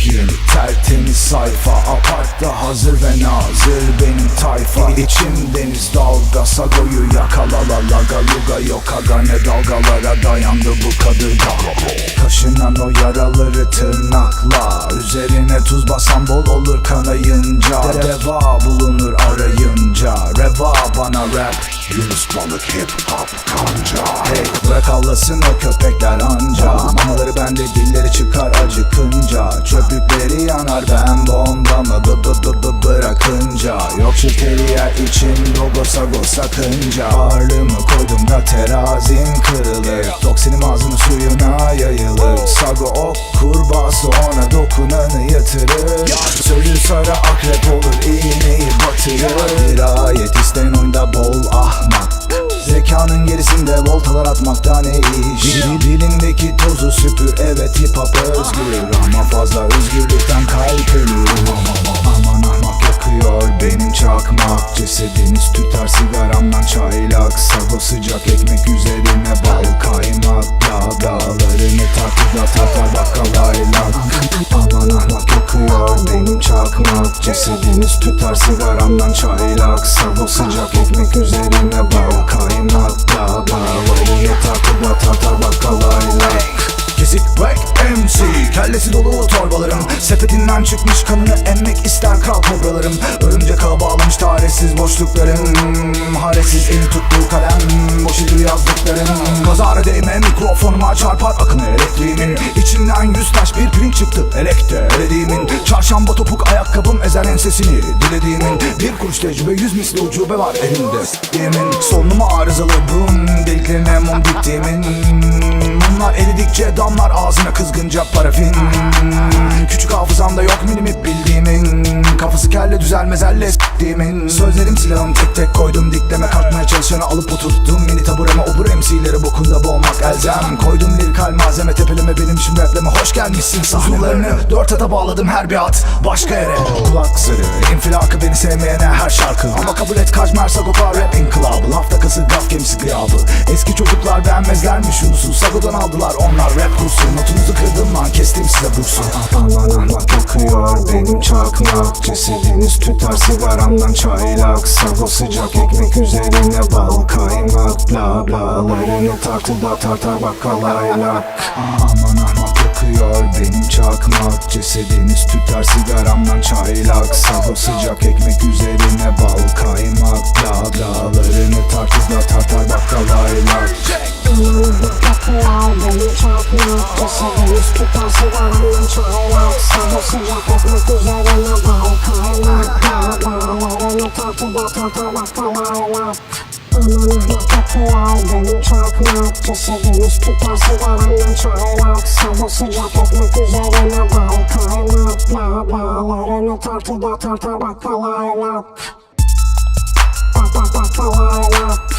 Şakir Tertemiz sayfa apartta hazır ve nazır benim tayfa. İçim deniz dalga sagoyu yakalala laga luga yok aga ne dalgalara dayandı bu kadırga Kaşınan o yaraları tırnakla Üzerine tuz basan bol olur kanayınca. Deva bulunur arayın arayınca Reva bana rap. Yunus balık hip hop kanca. Hey bırak avlasın o köpekler anca. Mamaları bende dilleri çıkar acıkınca. Çöplükleri yanar ben bombamı bı bı bı bı bırakınca. Yok şekeri yer için logo sago sakınca. Ağırlığımı koydum da terazim kırılır. Toksinim ağzının suyuna yayılır Sago ok kurbağası ona dokunanı yatırır. Sözü sarı akrep olur iğneyi batırır. Dirayet isteyen oyunda bol ahmak. Zekanın gerisinde voltalar atmaktan iş Dil- Dilindeki tozu süpür evet hip hop özgür. Ama fazla özgürlükten kalp ölür. Aman ahmak yakıyor benim çakmak. Cesediniz tüter sigaramdan çaylak Sago sıcak ekmek üzerine bal kaymak Dağ dağlarını takıda tatar bakalayla Aman ahmak yakıyor benim çakmak Cesediniz tüter sigaramdan çaylak. Sago sıcak ekmek üzerine bal kaymak Dağ dağlarını takıda Sepetinden çıkmış kanını emmek ister kral kobralarım Örümcek ağa bağlamış tarihsiz boşluklarım Haresiz el tuttuğu kalem Boş ediyor yazdıklarım Kazara değme mikrofonuma çarpar akın elektriğimin. İçinden yüz taş bir pirinç çıktı elekte elediğimin Çarşamba topuk ayakkabım ezer ensesini dilediğimin. Bir kuruş tecrübe yüz misli ucube var elimde Yemin sonuma arızalı bum Deliklerine mum diktiğimin Mumlar eridikçe damlar ağzına kızgınca parafin. Küçük hafızamda yok minimip bildiğimin. Kafası kelle düzelmez elle s**tiğimin Sözlerim silahım tek tek koydum dikleme kalkmaya çalışanı alıp oturttum Mini bokunda boğmak elzem Koydum lirikal malzeme tepeleme benim işim rapleme. Hoş gelmişsin sahnelerine Dört ata bağladım her bir at başka yere. Kulak zırı infilakı beni sevmeyene her şarkı. Ama kabul et Kajmer Sagopa rap inkılabı. Laf takısı gaf gemisi gıyabı. Eski çocuklar beğenmezlermiş Yunus'u. Sago'dan aldılar onlar rap kursu. Notunuzu kırdım lan kestim size bursu. Aman ahmak yakıyor benim çakmak. Cesediniz tüter sigaramdan çaylak. Sago sıcak ekmek üzerine bal kaymak. Bla blalarını tartıda tartar bakalayla Aman ahmak yakıyor benim çakmak. Cesediniz tüter sigaramdan çaylak. Sago sıcak ekmek üzerine bal kaymak. Bla blalarını tartıda tartar bakalayla Kapılar benim çarpmak Cesedimiz tutar sigaramdan çaylak Sabır sıcak ekmek üzerine bal kaymak Dağ dağlarını tartıda tartar bakalayla Aman Kral beni çok yaktı Sevinç tutaşı yalanla çaylak Sabah sıcak ekmek üzerine bal kaymakla Bağlarını tartıda tarta bakalayla Bak bak bakalayla